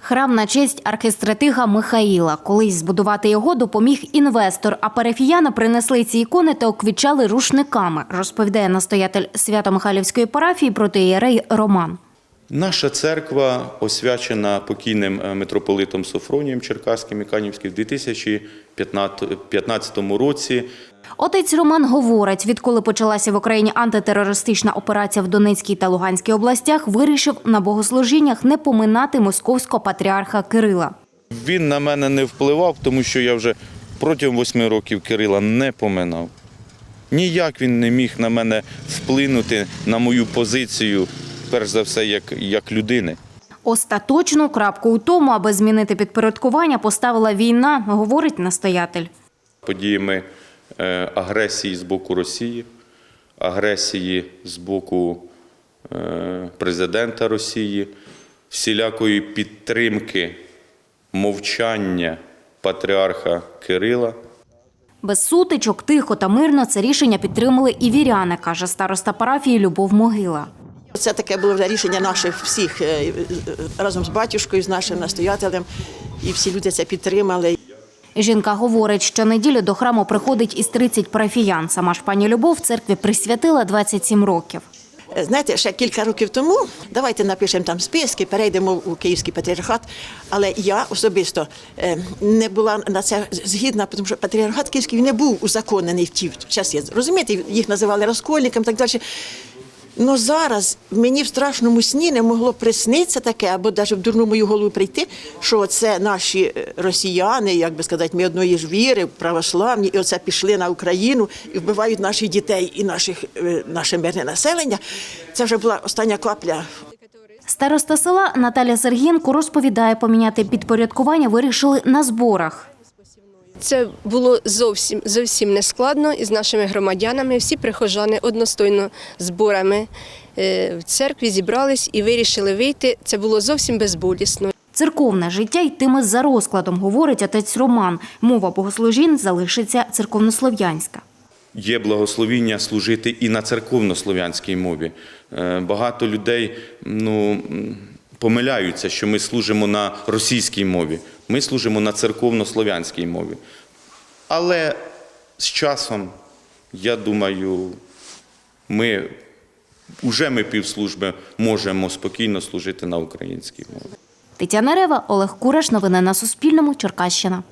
Храм на честь архистратига Михаїла. Колись збудувати його допоміг інвестор, а парафіяни принесли ці ікони та оквічали рушниками, розповідає настоятель Свято-Михайлівської парафії протиєрей Роман. Наша церква освячена покійним е, митрополитом Софронієм Черкаським і Канівським в 2015 році. Отець Роман говорить, відколи почалася в Україні антитерористична операція в Донецькій та Луганській областях, вирішив на богослужіннях не поминати московського патріарха Кирила. Він на мене не впливав, тому що я вже протягом восьми років Кирила не поминав. Ніяк він не міг на мене вплинути на мою позицію, перш за все, як, як людини. Остаточну крапку у тому, аби змінити підпорядкування, поставила війна, говорить настоятель. подіями е, агресії з боку Росії, агресії з боку е, президента Росії, всілякої підтримки, мовчання патріарха Кирила. Без сутичок, тихо та мирно це рішення підтримали і віряни, каже староста парафії Любов Могила. Це таке було вже рішення наших всіх е, е, разом з батюшкою, з нашим настоятелем, і всі люди це підтримали. Жінка говорить, що неділю до храму приходить із 30 парафіян. Сама ж пані Любов церкві присвятила 27 років. Е, Знаєте, ще кілька років тому давайте напишемо там списки, перейдемо у Київський патріархат. Але я особисто не була на це згідна, тому що патріархат Київський не був узаконений в ті часи. Розумієте, їх називали розкольником і так далі. Ну зараз мені в страшному сні не могло приснитися таке, або навіть в дурну мою голову прийти, що це наші е, росіяни, як би сказати, ми одної ж віри, православні, і оце пішли на Україну і вбивають наших дітей і наших, е, наше мирне населення. Це вже була остання капля Староста села Наталя Сергієнко розповідає, поміняти підпорядкування вирішили на зборах. Це було зовсім зовсім не складно із нашими громадянами. Всі прихожани одностойно зборами е, в церкві зібрались і вирішили вийти. Це було зовсім безболісно. Церковне життя йтиме за розкладом, говорить отець Роман. Мова богослужінь залишиться церковнослов'янська. Є благословіння служити і на церковнослов'янській мові. Е, Багато людей ну, помиляються, що ми служимо на російській мові. Ми служимо на церковно-слов'янській мові. Але з часом, я думаю, ми вже ми півслужби можемо спокійно служити на українській мові. Тетяна Рева, Олег Кураш. Новини на Суспільному. Черкащина.